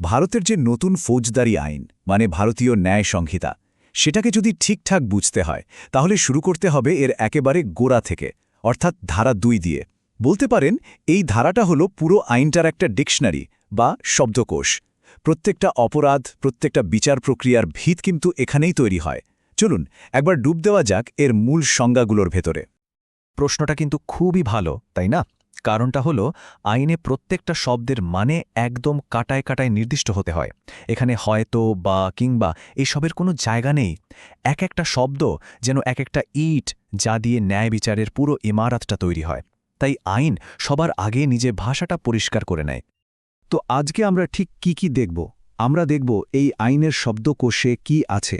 ভারতের যে নতুন ফৌজদারি আইন মানে ভারতীয় ন্যায় সংহিতা, সেটাকে যদি ঠিকঠাক বুঝতে হয়, তাহলে শুরু করতে হবে এর একেবারে গোড়া থেকে, অর্থাৎ ধারা দুই দিয়ে। বলতে পারেন, এই ধারাটা হলো পুরো আইনটার একটা ডিকশনারি বা শব্দকোষ। প্রত্যেকটা অপরাধ, প্রত্যেকটা বিচার প্রক্রিয়ার ভিত কিন্তু এখানেই তৈরি হয়। চলুন, একবার ডুব দেওয়া যাক এর মূল সংজ্ঞাগুলোর ভেতরে। প্রশ্নটা কিন্তু খুবই ভালো, তাই না? কারণটা হলো, আইনে প্রত্যেকটা শব্দের মানে একদম কাটায় কাটায় নির্দিষ্ট হতে হয়। এখানে হয়তো বা কিংবা এসবের কোনো জায়গা নেই। এক একটা শব্দ যেন এক একটা ইট যা দিয়ে ন্যায় বিচারের পুরো ইমারতটা তৈরি হয়। তাই আইন সবার আগে নিজে ভাষাটা পরিষ্কার করে নেয়। তো আজকে আমরা ঠিক কি কি দেখব? আমরা দেখব এই আইনের শব্দকোষে কি আছে,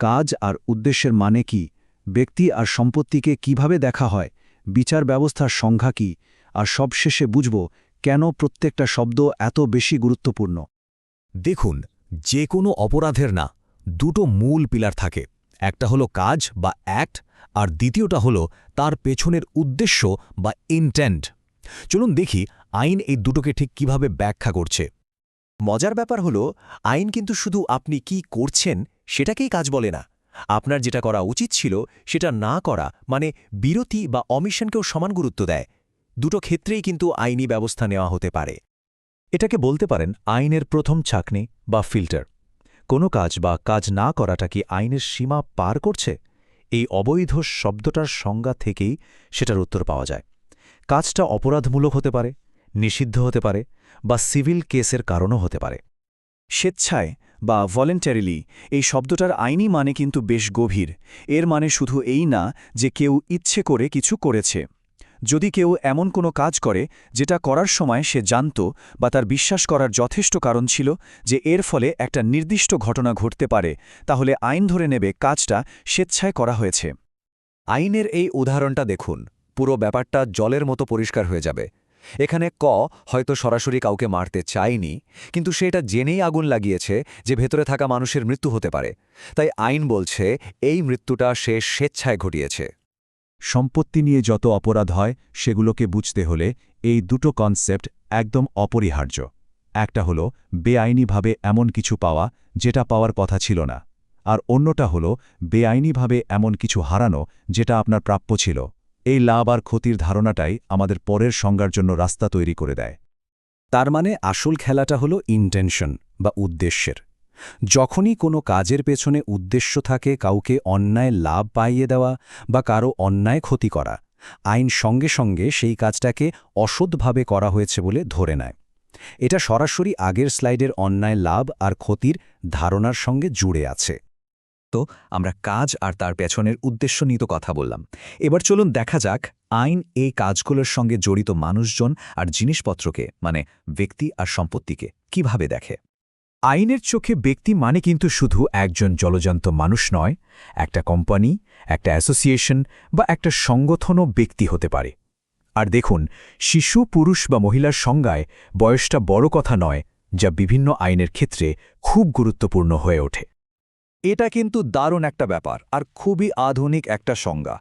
কাজ আর উদ্দেশ্যের মানে কি, ব্যক্তি আর সম্পত্তিকে কীভাবে দেখা হয়, বিচার ব্যবস্থার সংখ্যা কি আর সবশেষে বুঝব কেন প্রত্যেকটা শব্দ এত বেশি গুরুত্বপূর্ণ। দেখুন, যে কোনো অপরাধের না, দুটো মূল পিলার থাকে, একটা হলো কাজ বা অ্যাক্ট, আর দ্বিতীয়টা হলো তার পেছনের উদ্দেশ্য বা ইনটেন্ট। চলুন দেখি আইন এই দুটোকে ঠিক কীভাবে ব্যাখ্যা করছে। মজার ব্যাপার হলো, আইন কিন্তু শুধু আপনি কি করছেন সেটাকেই কাজ বলে না। আপনার যেটা করা উচিত ছিল সেটা না করা মানে বিরতি বা অমিশনকেও সমান গুরুত্ব দেয়। দুটো ক্ষেত্রেই কিন্তু আইনি ব্যবস্থা নেওয়া হতে পারে। এটাকে বলতে পারেন আইনের প্রথম ছাকনি বা ফিল্টার। কোনো কাজ বা কাজ না করাটা কি আইনের সীমা পার করছে? এই অবৈধ শব্দটার সংজ্ঞা থেকেই সেটার উত্তর পাওয়া যায়। কাজটা অপরাধমূলক হতে পারে, নিষিদ্ধ হতে পারে বা সিভিল কেসের কারণও হতে পারে। স্বেচ্ছায় বা ভলেন্টারিলি এই শব্দটার আইনি মানে কিন্তু বেশ গভীর। এর মানে শুধু এই না যে কেউ ইচ্ছে করে কিছু করেছে। যদি কেউ এমন কোনো কাজ করে, যেটা করার সময় সে জানত বা তার বিশ্বাস করার যথেষ্ট কারণ ছিল যে এর ফলে একটা নির্দিষ্ট ঘটনা ঘটতে পারে, তাহলে আইন ধরে নেবে কাজটা স্বেচ্ছায় করা হয়েছে। আইনের এই উদাহরণটা দেখুন, পুরো ব্যাপারটা জলের মতো পরিষ্কার হয়ে যাবে। এখানে ক হয়তো সরাসরি কাউকে মারতে চায়নি, কিন্তু সে এটা জেনেই আগুন লাগিয়েছে যে ভেতরে থাকা মানুষের মৃত্যু হতে পারে। তাই আইন বলছে, এই মৃত্যুটা সে স্বেচ্ছায় ঘটিয়েছে। সম্পত্তি নিয়ে যত অপরাধ হয়, সেগুলোকে বুঝতে হলে এই দুটো কনসেপ্ট একদম অপরিহার্য। একটা হলো, বেআইনিভাবে এমন কিছু পাওয়া, যেটা পাওয়ার কথা ছিল না। আর অন্যটা হলো, বেআইনিভাবে এমন কিছু হারানো, যেটা আপনার প্রাপ্য ছিল। এই লাভ আর ক্ষতির ধারণাটাই আমাদের পরের সংজ্ঞার জন্য রাস্তা তৈরি করে দেয়। তার মানে আসল খেলাটা হলো ইন্টেনশন বা উদ্দেশ্যের। যখনই কোনো কাজের পেছনে উদ্দেশ্য থাকে কাউকে অন্যায় লাভ পাইয়ে দেওয়া বা কারও অন্যায় ক্ষতি করা, আইন সঙ্গে সঙ্গে সেই কাজটাকে অসৎভাবে করা হয়েছে বলে ধরে নেয়। এটা সরাসরি আগের স্লাইডের অন্যায় লাভ আর ক্ষতির ধারণার সঙ্গে জুড়ে আছে। তো আমরা কাজ আর তার পেছনের উদ্দেশ্য নিয়ে তো কথা বললাম। এবার চলুন দেখা যাক আইন এই কাজগুলোর সঙ্গে জড়িত মানুষজন আর জিনিসপত্রকে মানে ব্যক্তি আর সম্পত্তিকে, কীভাবে দেখে। আইনের চোখে ব্যক্তি মানে কিন্তু শুধু একজন জলজন্ত মানুষ নয়, একটা কোম্পানি, একটা অ্যাসোসিয়েশন বা একটা সংগঠনও ব্যক্তি হতে পারে। আর দেখুন, শিশু, পুরুষ বা মহিলার সংজ্ঞায় বয়সটা বড় কথা নয়, যা বিভিন্ন আইনের ক্ষেত্রে খুব গুরুত্বপূর্ণ হয়ে ওঠে। এটা কিন্তু দারুণ একটা ব্যাপার আর খুবই আধুনিক একটা সংজ্ঞা।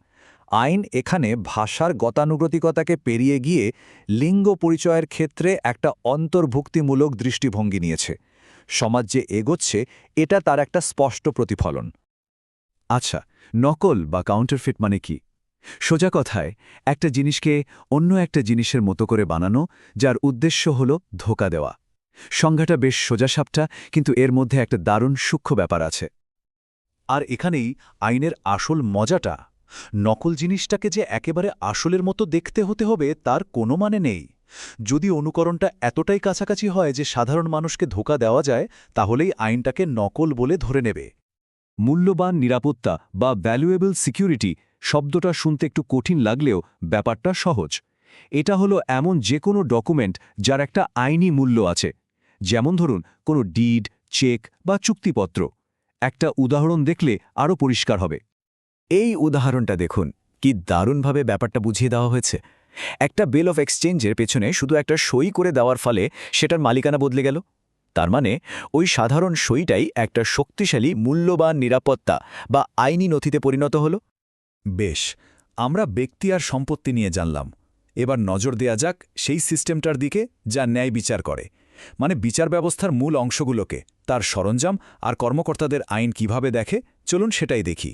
আইন এখানে ভাষার গতানুগতিকতাকে পেরিয়ে গিয়ে লিঙ্গ পরিচয়ের ক্ষেত্রে একটা অন্তর্ভুক্তিমূলক দৃষ্টিভঙ্গি নিয়েছে। সমাজ যে এগোচ্ছে, এটা তার একটা স্পষ্ট প্রতিফলন। আচ্ছা নকল বা কাউন্টারফিট মানে কি? সোজা কথায়, একটা জিনিসকে অন্য একটা জিনিসের মতো করে বানানো, যার উদ্দেশ্য হল ধোকা দেওয়া। সংজ্ঞাটা বেশ সোজাসাপটা, কিন্তু এর মধ্যে একটা দারুণ সূক্ষ্ম ব্যাপার আছে। আর এখানেই আইনের আসল মজাটা, নকল জিনিসটাকে যে একেবারে আসলের মতো দেখতে হতে হবে, তার কোনো মানে নেই। যদি অনুকরণটা এতটাই কাছাকাছি হয় যে সাধারণ মানুষকে ধোকা দেওয়া যায়, তাহলেই আইনটাকে নকল বলে ধরে নেবে। মূল্যবান নিরাপত্তা বা ভ্যালুয়েবল সিকিউরিটি শব্দটা শুনতে একটু কঠিন লাগলেও ব্যাপারটা সহজ। এটা হলো এমন যে কোনো ডকুমেন্ট যার একটা আইনি মূল্য আছে। যেমন ধরুন, কোনো ডিড চেক বা চুক্তিপত্র। একটা উদাহরণ দেখলে আরও পরিষ্কার হবে। এই উদাহরণটা দেখুন, কি দারুণভাবে ব্যাপারটা বুঝিয়ে দেওয়া হয়েছে। একটা বেল অফ এক্সচেঞ্জের পেছনে শুধু একটা সই করে দেওয়ার ফলে সেটার মালিকানা বদলে গেল। তার মানে ওই সাধারণ সইটাই একটা শক্তিশালী, মূল্যবান নিরাপত্তা বা আইনি নথিতে পরিণত হল। বেশ, আমরা ব্যক্তি আর সম্পত্তি নিয়ে জানলাম। এবার নজর দেয়া যাক সেই সিস্টেমটার দিকে যা ন্যায় বিচার করে। মানে বিচার ব্যবস্থার মূল অংশগুলোকে, তার সরঞ্জাম আর কর্মকর্তাদের আইন কীভাবে দেখে, চলুন সেটাই দেখি।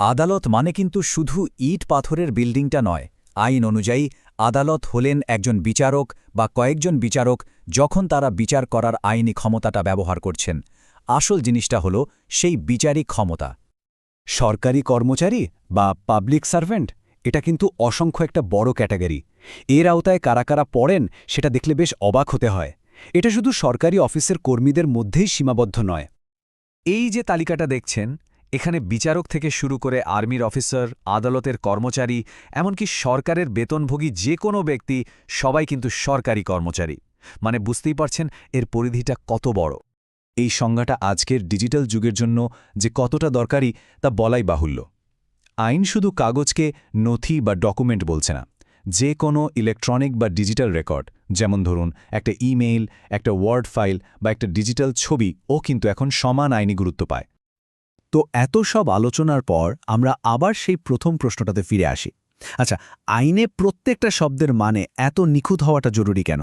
আদালত মানে কিন্তু শুধু ইট পাথরের বিল্ডিংটা নয় আইন অনুযায়ী, আদালত হলেন একজন বিচারক বা কয়েকজন বিচারক যখন তারা বিচার করার আইনি ক্ষমতাটা ব্যবহার করছেন। আসল জিনিসটা হল সেই বিচারিক ক্ষমতা। সরকারি কর্মচারী বা পাবলিক সার্ভেন্ট, এটা কিন্তু অসংখ্য একটা বড় ক্যাটাগরি। এর আওতায় কারা কারা পড়েন, সেটা দেখলে বেশ অবাক হতে হয়। এটা শুধু সরকারি অফিসের কর্মীদের মধ্যেই সীমাবদ্ধ নয়। এই যে তালিকাটা দেখছেন এখানে বিচারক থেকে শুরু করে আর্মির অফিসার, আদালতের কর্মচারী, এমনকি সরকারের বেতনভোগী যে কোনো ব্যক্তি, সবাই কিন্তু সরকারি কর্মচারী। মানে বুঝতেই পারছেন এর পরিধিটা কত বড়। এই সংজ্ঞাটা আজকের ডিজিটাল যুগের জন্য যে কতটা দরকারি, তা বলাই বাহুল্য। আইন শুধু কাগজকে নথি বা ডকুমেন্ট বলছে না। যে কোনো ইলেকট্রনিক বা ডিজিটাল রেকর্ড, যেমন ধরুন একটা ইমেইল, একটা ওয়ার্ড ফাইল বা একটা ডিজিটাল ছবি, ও কিন্তু এখন সমান আইনি গুরুত্ব পায়। তো এত সব আলোচনার পর আমরা আবার সেই প্রথম প্রশ্নটাতে ফিরে আসি। আচ্ছা আইনে প্রত্যেকটা শব্দের মানে এত নিখুঁত হওয়াটা জরুরি কেন?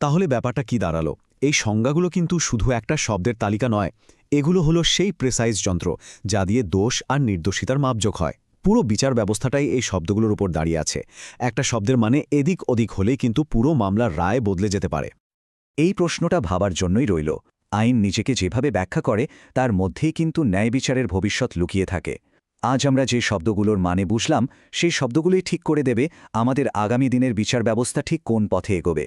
তাহলে ব্যাপারটা কি দাঁড়াল? এই সংজ্ঞাগুলো কিন্তু শুধু একটা শব্দের তালিকা নয়, এগুলো হলো সেই প্রেসাইজ যন্ত্র যা দিয়ে দোষ আর নির্দোষিতার মাপযোগ হয়। পুরো বিচার ব্যবস্থাটাই এই শব্দগুলোর উপর দাঁড়িয়ে আছে। একটা শব্দের মানে এদিক ওদিক হলেই কিন্তু পুরো মামলার রায় বদলে যেতে পারে। এই প্রশ্নটা ভাবার জন্যই রইল। আইন নিজেকে যেভাবে ব্যাখ্যা করে, তার মধ্যেই কিন্তু ন্যায় বিচারের ভবিষ্যৎ লুকিয়ে থাকে। আজ আমরা যে শব্দগুলোর মানে বুঝলাম, সেই শব্দগুলোই ঠিক করে দেবে আমাদের আগামী দিনের বিচার ব্যবস্থা ঠিক কোন পথে এগোবে।